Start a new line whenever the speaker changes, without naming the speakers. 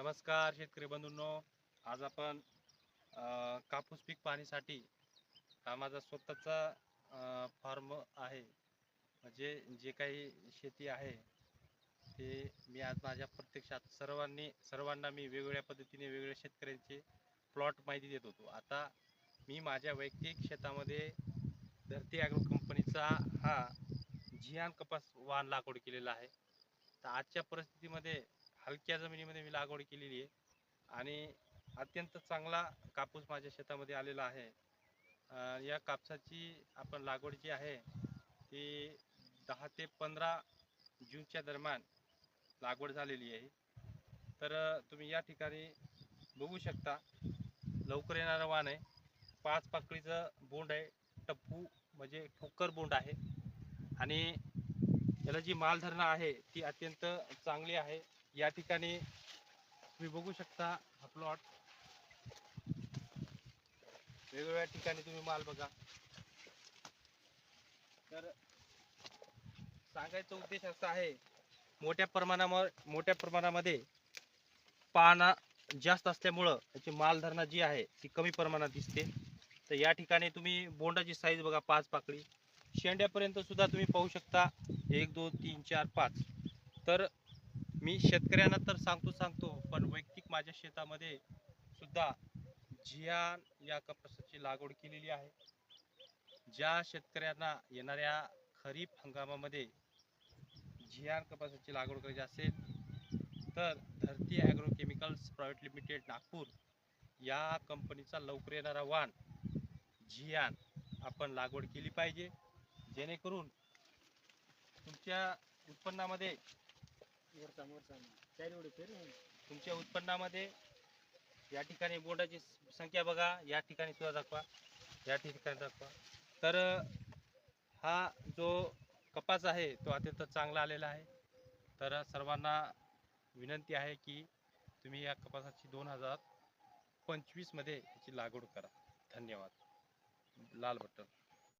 नमस्कार शेतकरी बंधूंनो. आज आपण कापूस पीक पाहण्यासाठी हा माझा स्वतःचा फार्म आहे. म्हणजे जे काही शेती आहे ते मी आज माझ्या प्रत्यक्षात सर्वांनी सर्वांना मी वेगवेगळ्या पद्धतीने वेगवेगळ्या शेतकऱ्यांचे प्लॉट माहिती देत होतो. आता मी माझ्या वैयक्तिक शेतामध्ये धरती ॲग्रो कंपनीचा हा झियान कपास वाण लागवड केलेला आहे. तर आजच्या परिस्थितीमध्ये हलक्या जमिनीमध्ये मी लागवड केलेली आहे. आणि अत्यंत चांगला कापूस माझ्या शेतामध्ये आलेला आहे. या कापसाची आपण लागवड जी आहे ती दहा ते पंधरा जूनच्या दरम्यान लागवड झालेली आहे. तर तुम्ही या ठिकाणी बघू शकता लवकर येणारं वाण आहे. पाच पाकळीचं बोंड आहे. टप्पू म्हणजे ठोकर बोंड आहे. आणि याला जी मालधरणं आहे ती अत्यंत चांगली आहे. या ठिकाणी तुम्ही बघू शकता हा प्लॉट वेगवेगळ्या ठिकाणी तुम्ही माल बघा. तर सांगायचा उद्देश असा आहे मोठ्या प्रमाणावर मोठ्या प्रमाणामध्ये पाना जास्त असल्यामुळं त्याची मालधारणा जी आहे ती कमी प्रमाणात दिसते. तर या ठिकाणी तुम्ही बोंडाची साईज बघा पाच पाकळी. शेंड्यापर्यंत सुद्धा तुम्ही पाहू शकता एक दोन तीन चार पाच. तर मी शेतकऱ्यांना तर सांगतो सांगतो पण वैयक्तिक माझ्या शेतामध्ये सुद्धा झियान या कपासाची लागवड केलेली आहे. ज्या शेतकऱ्यांना येणाऱ्या खरीप हंगामामध्ये झियान कपासाची लागवड करायची असेल तर Dharti agro chemicals private limited Nagpur या कंपनीचा लवकर येणारा वाण झियान आपण लागवड केली पाहिजे. जेणेकरून तुमच्या उत्पन्नामध्ये तुमच्या उत्पन्नामध्ये या ठिकाणी बोंडाची संख्या बघा. या ठिकाणी सुद्धा दाखवा. या ठिकाणी दाखवा. तर हा जो कपास आहे तो अत्यंत चांगला आलेला आहे. तर सर्वांना विनंती आहे की तुम्ही या कपासाची दोन हजार पंचवीसमध्ये याची लागवड करा. धन्यवाद. लाल बटन.